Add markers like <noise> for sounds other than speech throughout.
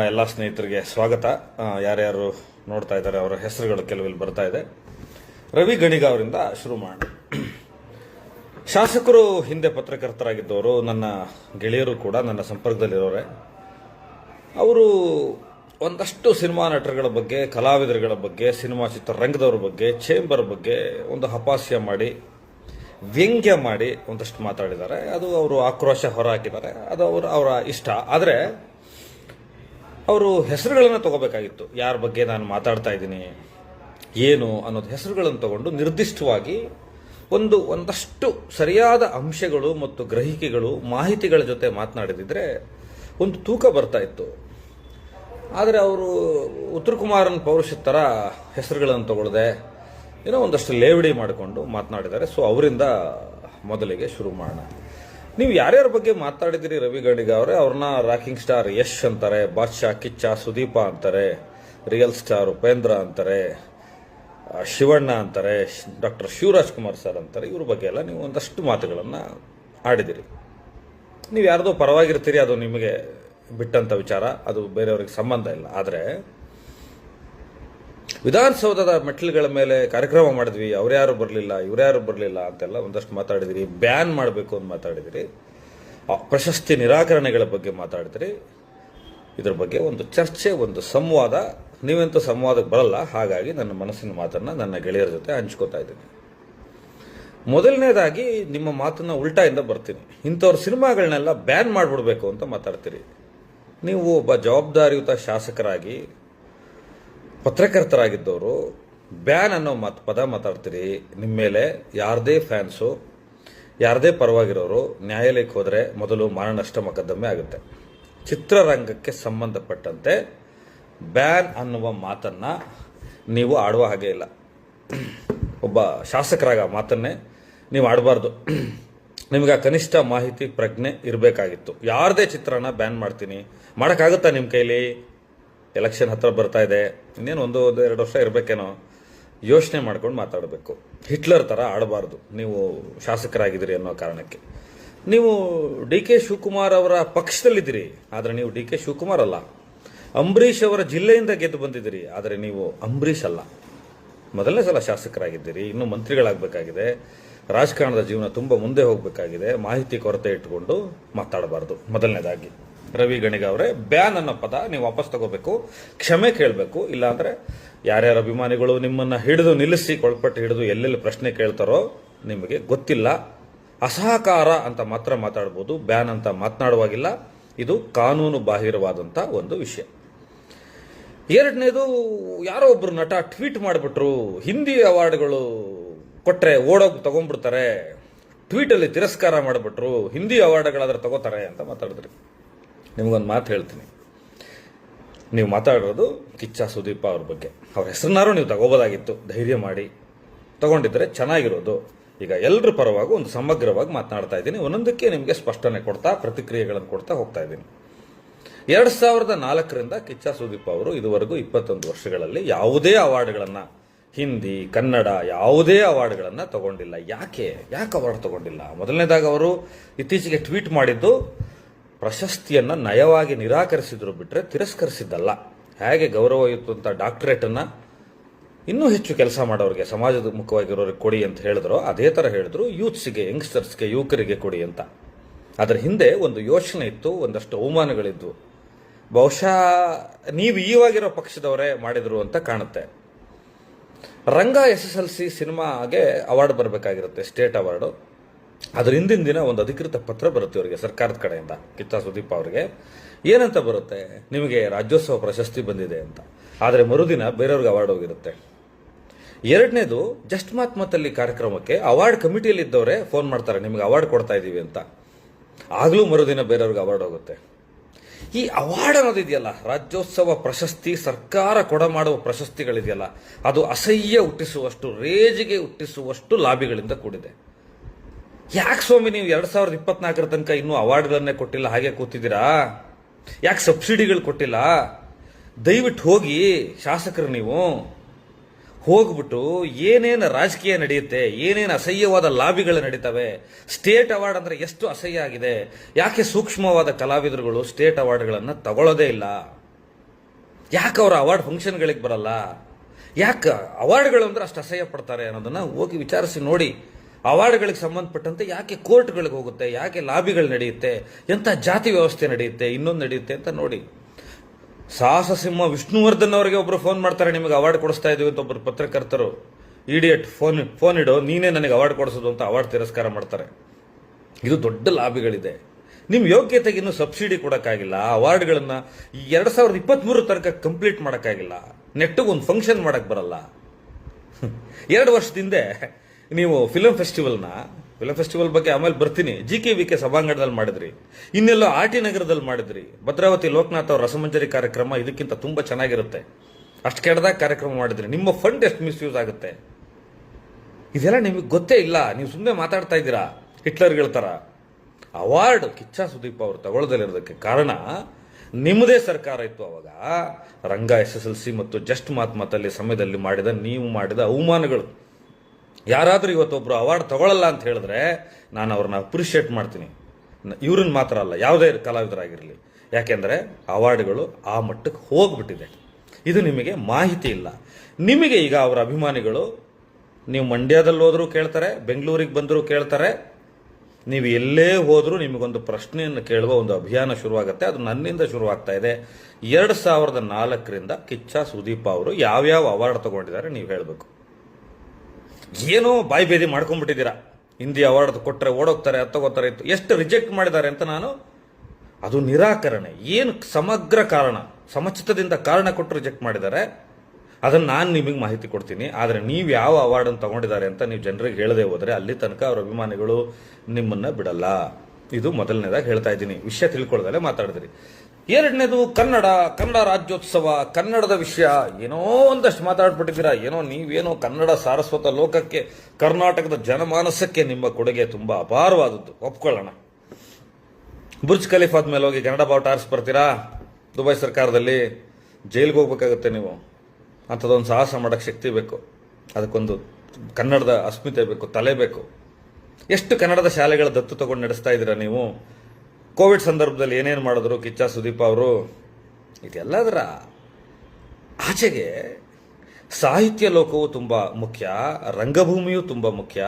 ಎಲ್ಲ ಸ್ನೇಹಿತರಿಗೆ ಸ್ವಾಗತ. ಯಾರ್ಯಾರು ನೋಡ್ತಾ ಇದ್ದಾರೆ, ಅವರ ಹೆಸರುಗಳು ಕೆಲವಿಲ್ಲಿ ಬರ್ತಾ ಇದೆ. ರವಿ ಗಣಿಗ ಅವರಿಂದ ಶುರು ಮಾಡಿ ಶಾಸಕರು ಹಿಂದೆ ಪತ್ರಕರ್ತರಾಗಿದ್ದವರು, ನನ್ನ ಗೆಳೆಯರು ಕೂಡ ನನ್ನ ಸಂಪರ್ಕದಲ್ಲಿರೋರೆ. ಅವರು ಒಂದಷ್ಟು ಸಿನಿಮಾ ನಟರುಗಳ ಬಗ್ಗೆ, ಕಲಾವಿದರುಗಳ ಬಗ್ಗೆ, ಸಿನಿಮಾ ಚಿತ್ರರಂಗದವ್ರ ಬಗ್ಗೆ ಚೇಂಬರ್ ಬಗ್ಗೆ ಒಂದು ಹಪಾಸ್ಯ ಮಾಡಿ, ವ್ಯಂಗ್ಯ ಮಾಡಿ ಒಂದಷ್ಟು ಮಾತಾಡಿದ್ದಾರೆ. ಅದು ಅವರು ಆಕ್ರೋಶ ಹೊರಹಾಕಿದ್ದಾರೆ. ಅದು ಅವರು ಅವರ ಇಷ್ಟ. ಆದರೆ ಅವರು ಹೆಸರುಗಳನ್ನು ತಗೋಬೇಕಾಗಿತ್ತು. ಯಾರ ಬಗ್ಗೆ ನಾನು ಮಾತಾಡ್ತಾ ಇದ್ದೀನಿ, ಏನು ಅನ್ನೋದು ಹೆಸರುಗಳನ್ನು ತಗೊಂಡು ನಿರ್ದಿಷ್ಟವಾಗಿ ಒಂದು ಒಂದಷ್ಟು ಸರಿಯಾದ ಅಂಶಗಳು ಮತ್ತು ಗ್ರಹಿಕೆಗಳು, ಮಾಹಿತಿಗಳ ಜೊತೆ ಮಾತನಾಡಿದಿದ್ರೆ ಒಂದು ತೂಕ ಬರ್ತಾ ಇತ್ತು. ಆದರೆ ಅವರು ಉತ್ತರ ಕುಮಾರನ್ ಪೌರುಷ ಥರ ಹೆಸರುಗಳನ್ನು ತಗೊಳ್ಳದೆ ಏನೋ ಒಂದಷ್ಟು ಲೇವಡಿ ಮಾಡಿಕೊಂಡು ಮಾತನಾಡಿದ್ದಾರೆ. ಸೊ ಅವರಿಂದ ಮೊದಲಿಗೆ ಶುರು ಮಾಡೋಣ. ನೀವು ಯಾರ್ಯಾರ ಬಗ್ಗೆ ಮಾತಾಡಿದಿರಿ ರವಿ ಗಣಿಗ ಅವರೇ? ಅವ್ರನ್ನ ರಾಕಿಂಗ್ ಸ್ಟಾರ್ ಯಶ್ ಅಂತಾರೆ, ಬಾದ್ಶಾ, ಕಿಚ್ಚ, ಸುದೀಪ ಅಂತಾರೆ, ರಿಯಲ್ ಸ್ಟಾರ್ ಉಪೇಂದ್ರ ಅಂತಾರೆ ಶಿವಣ್ಣ ಅಂತಾರೆ ಡಾಕ್ಟರ್ ಶಿವರಾಜ್ ಕುಮಾರ್ ಸರ್ ಅಂತಾರೆ. ಇವ್ರ ಬಗ್ಗೆ ಎಲ್ಲ ನೀವು ಒಂದಷ್ಟು ಮಾತುಗಳನ್ನು ಆಡಿದಿರಿ. ನೀವು ಯಾರ್ದೋ ಪರವಾಗಿರ್ತೀರಿ, ಅದು ನಿಮಗೆ ಬಿಟ್ಟಂತ ವಿಚಾರ. ಅದು ಬೇರೆಯವ್ರಿಗೆ ಸಂಬಂಧ ಇಲ್ಲ. ಆದರೆ ವಿಧಾನಸೌಧದ ಮೆಟ್ಲುಗಳ ಮೇಲೆ ಕಾರ್ಯಕ್ರಮ ಮಾಡಿದ್ವಿ. ಅವ್ರ್ಯಾರು ಬರಲಿಲ್ಲ ಇವ್ರ್ಯಾರು ಬರಲಿಲ್ಲ ಅಂತೆಲ್ಲ ಒಂದಷ್ಟು ಮಾತಾಡಿದಿರಿ. ಬ್ಯಾನ್ ಮಾಡಬೇಕು ಅಂತ ಮಾತಾಡಿದಿರಿ. ಪ್ರಶಸ್ತಿ ನಿರಾಕರಣೆಗಳ ಬಗ್ಗೆ ಮಾತಾಡಿದಿರಿ. ಇದ್ರ ಬಗ್ಗೆ ಒಂದು ಚರ್ಚೆ, ಒಂದು ಸಂವಾದ. ನೀವಂತೂ ಸಂವಾದಕ್ಕೆ ಬರಲ್ಲ, ಹಾಗಾಗಿ ನನ್ನ ಮನಸ್ಸಿನ ಮಾತನ್ನು ನನ್ನ ಗೆಳೆಯರ ಜೊತೆ ಹಂಚ್ಕೋತಾ ಇದ್ದೀನಿ. ಮೊದಲನೇದಾಗಿ ನಿಮ್ಮ ಮಾತನ್ನ ಉಲ್ಟಾಯಿಂದ ಬರ್ತೀನಿ. ಇಂಥವ್ರ ಸಿನಿಮಾಗಳನ್ನೆಲ್ಲ ಬ್ಯಾನ್ ಮಾಡಿಬಿಡ್ಬೇಕು ಅಂತ ಮಾತಾಡ್ತೀರಿ. ನೀವು ಒಬ್ಬ ಜವಾಬ್ದಾರಿಯುತ ಶಾಸಕರಾಗಿ ಪತ್ರಕರ್ತರಾಗಿದ್ದವರು, ಬ್ಯಾನ್ ಅನ್ನೋ ಮಾತು, ಪದ ಮಾತಾಡ್ತೀರಿ ನಿಮ್ಮ ಮೇಲೆ ಯಾರದೇ ಫ್ಯಾನ್ಸು, ಯಾರದೇ ಪರವಾಗಿರೋರು, ನ್ಯಾಯಾಲಯಕ್ಕೆ ಹೋದರೆ ಮೊದಲು ಮಾನನಷ್ಟ ಮೊಕದ್ದಮೆ ಆಗುತ್ತೆ. ಚಿತ್ರರಂಗಕ್ಕೆ ಸಂಬಂಧಪಟ್ಟಂತೆ ಬ್ಯಾನ್ ಅನ್ನುವ ಮಾತನ್ನು ನೀವು ಆಡುವ ಹಾಗೆ ಇಲ್ಲ. ಒಬ್ಬ ಶಾಸಕರಾಗ ಮಾತನ್ನೇ ನೀವು ಆಡಬಾರ್ದು. ನಿಮಗೆ ಕನಿಷ್ಠ ಮಾಹಿತಿ, ಪ್ರಜ್ಞೆ ಇರಬೇಕಾಗಿತ್ತು. ಯಾರದೇ ಚಿತ್ರನ ಬ್ಯಾನ್ ಮಾಡ್ತೀನಿ. ಮಾಡೋಕ್ಕಾಗುತ್ತಾ ನಿಮ್ಮ ಕೈಲಿ? ಎಲೆಕ್ಷನ್ ಹತ್ರ ಬರ್ತಾ ಇದೆ. ಇನ್ನೇನು ಒಂದು ಎರಡು ವರ್ಷ ಇರಬೇಕೇನೋ ಯೋಚನೆ ಮಾಡ್ಕೊಂಡು ಮಾತಾಡಬೇಕು. ಹಿಟ್ಲರ್ ಥರ ಆಡಬಾರ್ದು. ನೀವು ಶಾಸಕರಾಗಿದ್ದೀರಿ ಅನ್ನೋ ಕಾರಣಕ್ಕೆ. ನೀವು ಡಿ ಕೆ ಶಿವಕುಮಾರ್ ಅವರ ಪಕ್ಷದಲ್ಲಿದ್ದೀರಿ. ಆದರೆ ನೀವು ಡಿ ಕೆ ಶಿವಕುಮಾರ್ ಅಲ್ಲ. ಅಂಬರೀಷ್ ಅವರ ಜಿಲ್ಲೆಯಿಂದ ಗೆದ್ದು ಬಂದಿದ್ದೀರಿ. ಆದರೆ ನೀವು ಅಂಬರೀಷ್ ಅಲ್ಲ. ಮೊದಲನೇ ಸಲ ಶಾಸಕರಾಗಿದ್ದೀರಿ. ಇನ್ನು ಮಂತ್ರಿಗಳಾಗಬೇಕಾಗಿದೆ. ರಾಜಕಾರಣದ ಜೀವನ ತುಂಬ ಮುಂದೆ ಹೋಗಬೇಕಾಗಿದೆ. ಮಾಹಿತಿ ಕೊರತೆ ಇಟ್ಟುಕೊಂಡು ಮಾತಾಡಬಾರ್ದು. ಮೊದಲನೇದಾಗಿ. ರವಿ ಗಣಿಗ ಅವರೇ, ಬ್ಯಾನ್ ಅನ್ನೋ ಪದ ನೀವು ವಾಪಸ್ ತಗೋಬೇಕು. ಕ್ಷಮೆ ಕೇಳಬೇಕು, ಇಲ್ಲಾಂದ್ರೆ ಯಾರ್ಯಾರ ಅಭಿಮಾನಿಗಳು ನಿಮ್ಮನ್ನ ಹಿಡಿದು ನಿಲ್ಲಿಸಿ, ಕೊಳಪಟ್ಟು ಹಿಡಿದು ಎಲ್ಲೆಲ್ಲಿ ಪ್ರಶ್ನೆ ಕೇಳ್ತಾರೋ ನಿಮಗೆ ಗೊತ್ತಿಲ್ಲ. ಅಸಹಕಾರ ಅಂತ ಮಾತ್ರ ಮಾತಾಡ್ಬೋದು, ಬ್ಯಾನ್ ಅಂತ ಮಾತನಾಡುವಾಗಿಲ್ಲ. ಇದು ಕಾನೂನು ಬಾಹಿರವಾದಂಥ ಒಂದು ವಿಷಯ. ಎರಡನೇದು, ಯಾರೋ ಒಬ್ಬರು ನಟ ಟ್ವೀಟ್ ಮಾಡಿಬಿಟ್ರು, ಹಿಂದಿ ಅವಾರ್ಡ್ಗಳು ಕೊಟ್ಟರೆ ಓಡೋಗಿ ತಗೊಂಡ್ಬಿಡ್ತಾರೆ. ಟ್ವೀಟಲ್ಲಿ ತಿರಸ್ಕಾರ ಮಾಡಿಬಿಟ್ರು, ಹಿಂದಿ ಅವಾರ್ಡ್ಗಳಾದ್ರೆ ತಗೋತಾರೆ ಅಂತ ಮಾತಾಡಿದ್ರಿ. ನಿಮ್ಗೊಂದು ಮಾತು ಹೇಳ್ತೀನಿ. ನೀವು ಮಾತಾಡೋದು ಕಿಚ್ಚ ಸುದೀಪ ಅವ್ರ ಬಗ್ಗೆ. ಅವ್ರ ಹೆಸರನ್ನಾರು ನೀವು ತಗೋಬೋದಾಗಿತ್ತು. ಧೈರ್ಯ ಮಾಡಿ. ತಗೊಂಡಿದ್ರೆ ಚೆನ್ನಾಗಿರೋದು. ಈಗ ಎಲ್ಲರ ಪರವಾಗಿ ಒಂದು ಸಮಗ್ರವಾಗಿ ಮಾತನಾಡ್ತಾ ಇದ್ದೀನಿ. ಒಂದೊಂದಕ್ಕೆ ನಿಮಗೆ ಸ್ಪಷ್ಟನೆ ಕೊಡ್ತಾ, ಪ್ರತಿಕ್ರಿಯೆಗಳನ್ನು ಕೊಡ್ತಾ ಹೋಗ್ತಾ ಇದ್ದೀನಿ. ಎರಡ್ ಸಾವಿರದ ನಾಲ್ಕರಿಂದ ಕಿಚ್ಚ ಸುದೀಪ್ ಅವರು ಇದುವರೆಗೂ ಇಪ್ಪತ್ತೊಂದು ವರ್ಷಗಳಲ್ಲಿ ಯಾವುದೇ ಅವಾರ್ಡ್ಗಳನ್ನ, ಹಿಂದಿ, ಕನ್ನಡ, ಯಾವುದೇ ಅವಾರ್ಡ್ಗಳನ್ನ ತಗೊಂಡಿಲ್ಲ. ಯಾಕೆ? ಯಾಕೆ ಅವಾರ್ಡ್ ತಗೊಂಡಿಲ್ಲ? ಮೊದಲನೇದಾಗ ಅವರು ಇತ್ತೀಚೆಗೆ ಟ್ವೀಟ್ ಮಾಡಿದ್ದು ಪ್ರಶಸ್ತಿಯನ್ನ ನಯವಾಗಿ ನಿರಾಕರಿಸಿದ್ರು ಬಿಟ್ಟರೆ ತಿರಸ್ಕರಿಸಿದ್ದಲ್ಲ. ಹೇಗೆ ಗೌರವಯುತಂಥ ಡಾಕ್ಟ್ರೇಟನ್ನು ಇನ್ನೂ ಹೆಚ್ಚು ಕೆಲಸ ಮಾಡೋರಿಗೆ, ಸಮಾಜದ ಮುಖವಾಗಿರೋರಿಗೆ ಕೊಡಿ ಅಂತ ಹೇಳಿದ್ರು, ಅದೇ ಥರ ಹೇಳಿದ್ರು, ಯೂತ್ಸ್ಗೆ, ಯಂಗ್ಸ್ಟರ್ಸ್ಗೆ, ಯುವಕರಿಗೆ ಕೊಡಿ ಅಂತ. ಅದರ ಹಿಂದೆ ಒಂದು ಯೋಚನೆ ಇತ್ತು, ಒಂದಷ್ಟು ಅವಮಾನಗಳಿದ್ವು. ಬಹುಶಃ ನೀವು ಈವಾಗಿರೋ ಪಕ್ಷದವರೇ ಮಾಡಿದ್ರು ಅಂತ ಕಾಣುತ್ತೆ. Ranga S S L C ಸಿನಿಮಾಗೆ ಅವಾರ್ಡ್ ಬರಬೇಕಾಗಿರುತ್ತೆ, ಸ್ಟೇಟ್ ಅವಾರ್ಡು. ಅದ್ರ ಹಿಂದಿನ ದಿನ ಒಂದು ಅಧಿಕೃತ ಪತ್ರ ಬರುತ್ತೆ ಅವರಿಗೆ ಸರ್ಕಾರದ ಕಡೆಯಿಂದ ಕಿತ್ತ ಸುದೀಪ್ ಅವರಿಗೆ. ಏನಂತ ಬರುತ್ತೆ? ನಿಮಗೆ ರಾಜ್ಯೋತ್ಸವ ಪ್ರಶಸ್ತಿ ಬಂದಿದೆ ಅಂತ. ಆದರೆ ಮರುದಿನ ಬೇರೆಯವ್ರಿಗೆ ಅವಾರ್ಡ್ ಹೋಗಿರುತ್ತೆ. ಎರಡನೇದು, ಜಸ್ಟ್ ಮಾತ್ ಮತ್ತಲ್ಲಿ ಕಾರ್ಯಕ್ರಮಕ್ಕೆ ಅವಾರ್ಡ್ ಕಮಿಟಿಯಲ್ಲಿ ಇದ್ದವರೇ ಫೋನ್ ಮಾಡ್ತಾರೆ, ನಿಮಗೆ ಅವಾರ್ಡ್ ಕೊಡ್ತಾ ಇದ್ದೀವಿ ಅಂತ. ಆಗಲೂ ಮರುದಿನ ಬೇರೆಯವ್ರಿಗೆ ಅವಾರ್ಡ್ ಹೋಗುತ್ತೆ. ಈ ಅವಾರ್ಡ್ ಅನ್ನೋದಿದೆಯಲ್ಲ ರಾಜ್ಯೋತ್ಸವ ಪ್ರಶಸ್ತಿ, ಸರ್ಕಾರ ಕೊಡ ಮಾಡುವ ಪ್ರಶಸ್ತಿಗಳಿದೆಯಲ್ಲ, ಅದು ಅಸಹ್ಯ ಹುಟ್ಟಿಸುವಷ್ಟು, ರೇಜಿಗೆ ಹುಟ್ಟಿಸುವಷ್ಟು ಲಾಭಿಗಳಿಂದ ಕೂಡಿದೆ. ಯಾಕೆ ಸ್ವಾಮಿ ನೀವು ಎರಡ್ ಸಾವಿರದ ಇಪ್ಪತ್ನಾಲ್ಕರ ತನಕ ಇನ್ನೂ ಅವಾರ್ಡ್ಗಳನ್ನೇ ಕೊಟ್ಟಿಲ್ಲ? ಹಾಗೆ ಕೂತಿದ್ದೀರಾ? ಯಾಕೆ ಸಬ್ಸಿಡಿಗಳು ಕೊಟ್ಟಿಲ್ಲ? ದಯವಿಟ್ಟು ಹೋಗಿ, ಶಾಸಕರು ನೀವು, ಹೋಗ್ಬಿಟ್ಟು ಏನೇನು ರಾಜಕೀಯ ನಡೆಯುತ್ತೆ, ಏನೇನು ಅಸಹ್ಯವಾದ ಲಾಬಿಗಳು ನಡೀತವೆ, ಸ್ಟೇಟ್ ಅವಾರ್ಡ್ ಅಂದ್ರೆ ಎಷ್ಟು ಅಸಹ್ಯ ಆಗಿದೆ, ಯಾಕೆ ಸೂಕ್ಷ್ಮವಾದ ಕಲಾವಿದರುಗಳು ಸ್ಟೇಟ್ ಅವಾರ್ಡ್ಗಳನ್ನು ತಗೊಳ್ಳೋದೇ ಇಲ್ಲ? ಯಾಕೆ ಅವರ ಅವಾರ್ಡ್ ಫಂಕ್ಷನ್ಗಳಿಗೆ ಬರಲ್ಲ? ಯಾಕೆ ಅವಾರ್ಡ್ಗಳು ಅಂದ್ರೆ ಅಷ್ಟು ಅಸಹ್ಯ ಪಡ್ತಾರೆ ಅನ್ನೋದನ್ನ ಹೋಗಿ ವಿಚಾರಿಸಿ ನೋಡಿ. ಅವಾರ್ಡ್ಗಳಿಗೆ ಸಂಬಂಧಪಟ್ಟಂತೆ ಯಾಕೆ ಕೋರ್ಟ್ಗಳಿಗೆ ಹೋಗುತ್ತೆ, ಯಾಕೆ ಲಾಬಿಗಳು ನಡೆಯುತ್ತೆ, ಎಂಥ ಜಾತಿ ವ್ಯವಸ್ಥೆ ನಡೆಯುತ್ತೆ, ಇನ್ನೊಂದು ನಡೆಯುತ್ತೆ ಅಂತ ನೋಡಿ. ಸಾಹಸ ಸಿಂಹ ವಿಷ್ಣುವರ್ಧನ್ ಅವರಿಗೆ ಒಬ್ರು ಫೋನ್ ಮಾಡ್ತಾರೆ, ನಿಮಗೆ ಅವಾರ್ಡ್ ಕೊಡಿಸ್ತಾ ಇದೀವಿ ಅಂತ ಒಬ್ಬರು ಪತ್ರಕರ್ತರು. ಇಡಿಯಟ್, ಫೋನ್ ಫೋನ್ ಇಡೋ, ನೀನೇ ನನಗೆ ಅವಾರ್ಡ್ ಕೊಡಿಸೋದು ಅಂತ ಅವಾರ್ಡ್ ತಿರಸ್ಕಾರ ಮಾಡ್ತಾರೆ. ಇದು ದೊಡ್ಡ ಲಾಬಿಗಳಿದೆ. ನಿಮ್ಮ ಯೋಗ್ಯತೆಗೆ ಇನ್ನೂ ಸಬ್ಸಿಡಿ ಕೊಡೋಕ್ಕಾಗಿಲ್ಲ, ಅವಾರ್ಡ್ಗಳನ್ನ ಈ ಎರಡು ಸಾವಿರದ ಇಪ್ಪತ್ತ್ಮೂರು ತನಕ ಕಂಪ್ಲೀಟ್ ಮಾಡೋಕ್ಕಾಗಿಲ್ಲ, ನೆಟ್ಟಿಗೆ ಒಂದು ಫಂಕ್ಷನ್ ಮಾಡಕ್ ಬರಲ್ಲ. <laughs> ಎರಡು ವರ್ಷದಿಂದ ನೀವು ಫಿಲಂ ಫೆಸ್ಟಿವಲ್ನ ಫಿಲಂ ಫೆಸ್ಟಿವಲ್ ಬಗ್ಗೆ ಆಮೇಲೆ ಬರ್ತೀನಿ. ಜಿ ಕೆ ವಿ ಕೆ ಸಭಾಂಗಣದಲ್ಲಿ ಮಾಡಿದ್ರಿ. ಇನ್ನೆಲ್ಲೋ ಆರ್ ಟಿ ನಗರದಲ್ಲಿ ಮಾಡಿದ್ರಿ. ಭದ್ರಾವತಿ ಲೋಕನಾಥ್ ಅವ್ರ ರಸಮಂಜರಿ ಕಾರ್ಯಕ್ರಮ ಇದಕ್ಕಿಂತ ತುಂಬ ಚೆನ್ನಾಗಿರುತ್ತೆ. ಅಷ್ಟು ಕೆಡ್ದಾಗ ಕಾರ್ಯಕ್ರಮ ಮಾಡಿದ್ರಿ. ನಿಮ್ಮ ಫಂಡ್ ಎಷ್ಟು ಮಿಸ್ಯೂಸ್ ಆಗುತ್ತೆ? ಇದೆಲ್ಲ ನಿಮಗೆ ಗೊತ್ತೇ ಇಲ್ಲ. ನೀವು ಸುಮ್ಮನೆ ಮಾತಾಡ್ತಾ ಇದ್ದೀರಾ? ಹಿಟ್ಲರ್ ಥರ ಅವಾರ್ಡ್ ಕಿಚ್ಚ ಸುದೀಪ್ ಅವರು ತಗೊಳ್ಳೋದಲ್ಲಿರೋದಕ್ಕೆ ಕಾರಣ ನಿಮ್ಮದೇ ಸರ್ಕಾರ ಇತ್ತು ಅವಾಗ. Ranga, S S L C ಮತ್ತು ಜಸ್ಟ್ ಮಾತ್ ಮಾತಲ್ಲಿ ಸಮಯದಲ್ಲಿ ಮಾಡಿದ, ನೀವು ಮಾಡಿದ ಅವಮಾನಗಳು. ಯಾರಾದರೂ ಇವತ್ತೊಬ್ಬರು ಅವಾರ್ಡ್ ತಗೊಳ್ಳಲ್ಲ ಅಂತ ಹೇಳಿದ್ರೆ ನಾನು ಅವ್ರನ್ನ ಅಪ್ರಿಷಿಯೇಟ್ ಮಾಡ್ತೀನಿ. ಇವ್ರನ್ನ ಮಾತ್ರ ಅಲ್ಲ, ಯಾವುದೇ ಕಲಾವಿದರಾಗಿರಲಿ. ಯಾಕೆಂದರೆ ಅವಾರ್ಡ್ಗಳು ಆ ಮಟ್ಟಕ್ಕೆ ಹೋಗ್ಬಿಟ್ಟಿದೆ. ಇದು ನಿಮಗೆ ಮಾಹಿತಿ ಇಲ್ಲ. ನಿಮಗೆ ಈಗ ಅವರ ಅಭಿಮಾನಿಗಳು ನೀವು ಮಂಡ್ಯದಲ್ಲಿ ಹೋದರೂ ಕೇಳ್ತಾರೆ, ಬೆಂಗಳೂರಿಗೆ ಬಂದರೂ ಕೇಳ್ತಾರೆ. ನೀವು ಎಲ್ಲೇ ಹೋದರೂ ನಿಮಗೊಂದು ಪ್ರಶ್ನೆಯನ್ನು ಕೇಳುವ ಒಂದು ಅಭಿಯಾನ ಶುರುವಾಗುತ್ತೆ. ಅದು ನನ್ನಿಂದ ಶುರುವಾಗ್ತಾ ಇದೆ. ಎರಡು ಸಾವಿರದ ನಾಲ್ಕರಿಂದ ಕಿಚ್ಚ ಸುದೀಪ್ ಅವರು ಯಾವ್ಯಾವ ಅವಾರ್ಡ್ ತಗೊಂಡಿದ್ದಾರೆ ನೀವು ಹೇಳಬೇಕು. ಏನೋ ಬಾಯಿ ಬೇದಿ ಮಾಡ್ಕೊಂಡ್ಬಿಟ್ಟಿದ್ದೀರಾ? ಹಿಂದಿ ಅವಾರ್ಡ್ ಕೊಟ್ಟರೆ ಓಡೋಗ್ತಾರೆ ಅತ್ತ ತಗೋತಾರೆ ಇತ್ತು ಎಷ್ಟು ರಿಜೆಕ್ಟ್ ಮಾಡಿದ್ದಾರೆ ಅಂತ ನಾನು? ಅದು ನಿರಾಕರಣೆ. ಏನು ಸಮಗ್ರ ಕಾರಣ? ಸಮಚಿತದಿಂದ ಕಾರಣ ಕೊಟ್ಟು ರಿಜೆಕ್ಟ್ ಮಾಡಿದ್ದಾರೆ. ಅದನ್ನು ನಾನು ನಿಮಗೆ ಮಾಹಿತಿ ಕೊಡ್ತೀನಿ. ಆದರೆ ನೀವು ಯಾವ ಅವಾರ್ಡನ್ನು ತಗೊಂಡಿದ್ದಾರೆ ಅಂತ ನೀವು ಜನರಿಗೆ ಹೇಳದೆ ಹೋದರೆ ಅಲ್ಲಿ ತನಕ ಅವರ ಅಭಿಮಾನಿಗಳು ನಿಮ್ಮನ್ನು ಬಿಡಲ್ಲ. ಇದು ಮೊದಲನೇದಾಗಿ ಹೇಳ್ತಾ ಇದ್ದೀನಿ. ವಿಷಯ ತಿಳ್ಕೊಳ್ಳೋದಲ್ಲೇ ಮಾತಾಡಿದ್ರಿ. ಎರಡನೇದು ಕನ್ನಡ ಕನ್ನಡ ರಾಜ್ಯೋತ್ಸವ, ಕನ್ನಡದ ವಿಷಯ. ಏನೋ ಒಂದಷ್ಟು ಮಾತಾಡ್ಬಿಟ್ಟಿದ್ದೀರಾ? ಏನೋ ನೀವೇನೋ ಕನ್ನಡ ಸಾರಸ್ವತ ಲೋಕಕ್ಕೆ, ಕರ್ನಾಟಕದ ಜನಮಾನಸಕ್ಕೆ ನಿಮ್ಮ ಕೊಡುಗೆ ತುಂಬಾ ಅಪಾರವಾದದ್ದು. ಒಪ್ಕೊಳ್ಳೋಣ. ಬುರ್ಜ್ ಖಲೀಫಾದ ಮೇಲೆ ಹೋಗಿ ಕನ್ನಡ ಬಾವುಟ ಟಾರ್ಸ್ ಬರ್ತೀರಾ ದುಬೈ ಸರ್ಕಾರದಲ್ಲಿ ಜೈಲಿಗೆ ಹೋಗ್ಬೇಕಾಗುತ್ತೆ ನೀವು. ಅಂಥದ್ದೊಂದು ಸಾಹಸ ಮಾಡೋಕ್ಕೆ ಶಕ್ತಿ ಬೇಕು. ಅದಕ್ಕೊಂದು ಕನ್ನಡದ ಅಸ್ಮಿತೆ ಬೇಕು, ತಲೆ ಬೇಕು. ಎಷ್ಟು ಕನ್ನಡದ ಶಾಲೆಗಳ ದತ್ತು ತಗೊಂಡು ನಡೆಸ್ತಾ ಇದ್ದೀರಾ ನೀವು? ಕೋವಿಡ್ ಸಂದರ್ಭದಲ್ಲಿ ಏನೇನು ಮಾಡಿದ್ರು? ಕಿಚ್ಚ, ಸುದೀಪ್ ಅವರು. ಇದೆಲ್ಲದರ ಆಚೆಗೆ ಸಾಹಿತ್ಯ ಲೋಕವು ತುಂಬ ಮುಖ್ಯ, ರಂಗಭೂಮಿಯೂ ತುಂಬ ಮುಖ್ಯ,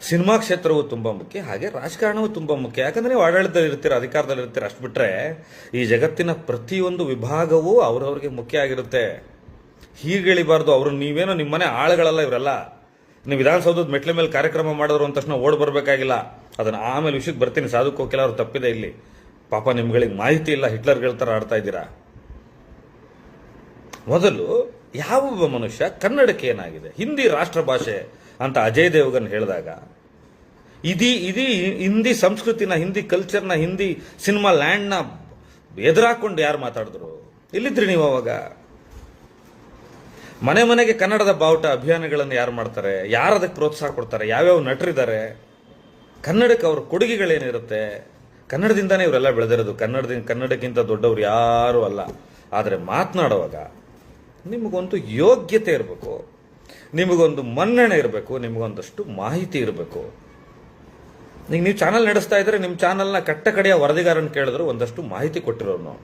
ಸಿನಿಮಾ ಕ್ಷೇತ್ರವು ತುಂಬ ಮುಖ್ಯ, ಹಾಗೆ ರಾಜಕಾರಣವೂ ತುಂಬ ಮುಖ್ಯ. ಯಾಕಂದರೆ ನೀವು ಆಡಳಿತದಲ್ಲಿ ಇರ್ತೀರ, ಅಧಿಕಾರದಲ್ಲಿ ಇರ್ತೀರ, ಅಷ್ಟು ಬಿಟ್ಟರೆ ಈ ಜಗತ್ತಿನ ಪ್ರತಿಯೊಂದು ವಿಭಾಗವೂ ಅವ್ರವ್ರಿಗೆ ಮುಖ್ಯ ಆಗಿರುತ್ತೆ. ಹೀಗೆಳಿಬಾರ್ದು ಅವರು ನೀವೇನೋ ನಿಮ್ಮನೆ ಆಳುಗಳಲ್ಲ ಇವರೆಲ್ಲ. ನೀವು ವಿಧಾನಸೌಧದ ಮೆಟ್ಲ ಮೇಲೆ ಕಾರ್ಯಕ್ರಮ ಮಾಡಿದ್ರು ಅಂದ ತಕ್ಷಣ ಓಡ್ ಬರಬೇಕಾಗಿಲ್ಲ. ಅದನ್ನ ಆಮೇಲೆ ವಿಷಯಕ್ಕೆ ಬರ್ತೀನಿ. ಸಾಧು ಕೋಕಿಲ ಅವ್ರು ತಪ್ಪಿದೆ ಇಲ್ಲಿ. ಪಾಪ ನಿಮ್ಗಳಿಗೆ ಮಾಹಿತಿ ಇಲ್ಲ. ಹಿಟ್ಲರ್ಗಳ ಥರ ಆಡ್ತಾ ಇದ್ದೀರಾ? ಮೊದಲು ಯಾವ ಮನುಷ್ಯ ಕನ್ನಡಕ್ಕೆ ಏನಾಗಿದೆ? ಹಿಂದಿ ರಾಷ್ಟ್ರ ಭಾಷೆ ಅಂತ ಅಜಯ್ ದೇವಗನ್ ಹೇಳಿದಾಗ ಇದೀ ಇದೀ ಹಿಂದಿ ಸಂಸ್ಕೃತಿನ, ಹಿಂದಿ ಕಲ್ಚರ್ನ ಹಿಂದಿ ಸಿನಿಮಾ ಲ್ಯಾಂಡ್ನ ಎದುರಾಕೊಂಡು ಯಾರು ಮಾತಾಡಿದ್ರು? ಇಲ್ಲಿದ್ರಿ ನೀವು ಅವಾಗ? ಮನೆ ಮನೆಗೆ ಕನ್ನಡದ ಬಾವುಟ ಅಭಿಯಾನಗಳನ್ನು ಯಾರು ಮಾಡ್ತಾರೆ? ಯಾರು ಅದಕ್ಕೆ ಪ್ರೋತ್ಸಾಹ ಕೊಡ್ತಾರೆ? ಯಾವ್ಯಾವ ನಟರಿದ್ದಾರೆ? ಕನ್ನಡಕ್ಕೆ ಅವ್ರ ಕೊಡುಗೆಗಳೇನಿರುತ್ತೆ, ಕನ್ನಡದಿಂದಾನೇ ಇವರೆಲ್ಲ ಬೆಳೆದಿರೋದು. ಕನ್ನಡದಿಂದ ಕನ್ನಡಕ್ಕಿಂತ ದೊಡ್ಡವ್ರು ಯಾರೂ ಅಲ್ಲ. ಆದರೆ ಮಾತನಾಡುವಾಗ ನಿಮಗೊಂದು ಯೋಗ್ಯತೆ ಇರಬೇಕು, ನಿಮಗೊಂದು ಮನ್ನಣೆ ಇರಬೇಕು, ನಿಮಗೊಂದಷ್ಟು ಮಾಹಿತಿ ಇರಬೇಕು. ಈಗ ನೀವು ಚಾನಲ್ ನಡೆಸ್ತಾ ಇದ್ರೆ ನಿಮ್ಮ ಚಾನಲ್ನ ಕಟ್ಟ ಕಡೆಯ ವರದಿಗಾರನ ಕೇಳಿದ್ರು ಒಂದಷ್ಟು ಮಾಹಿತಿ ಕೊಟ್ಟಿರೋನು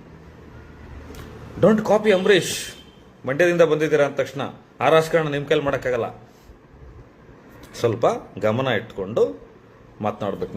ಡೋಂಟ್ ಕಾಪಿ ಅಂಬರೀಷ್. ಮಂಡ್ಯದಿಂದ ಬಂದಿದ್ದೀರಾ ಅಂದ ತಕ್ಷಣ ಆ ರಾಜಕಾರಣ ನಿಮ್ಮ ಕೈಲಿ ಮಾಡೋಕ್ಕಾಗಲ್ಲ. ಸ್ವಲ್ಪ ಗಮನ ಇಟ್ಕೊಂಡು ಮಾತನಾಡ್ಬೇಕು.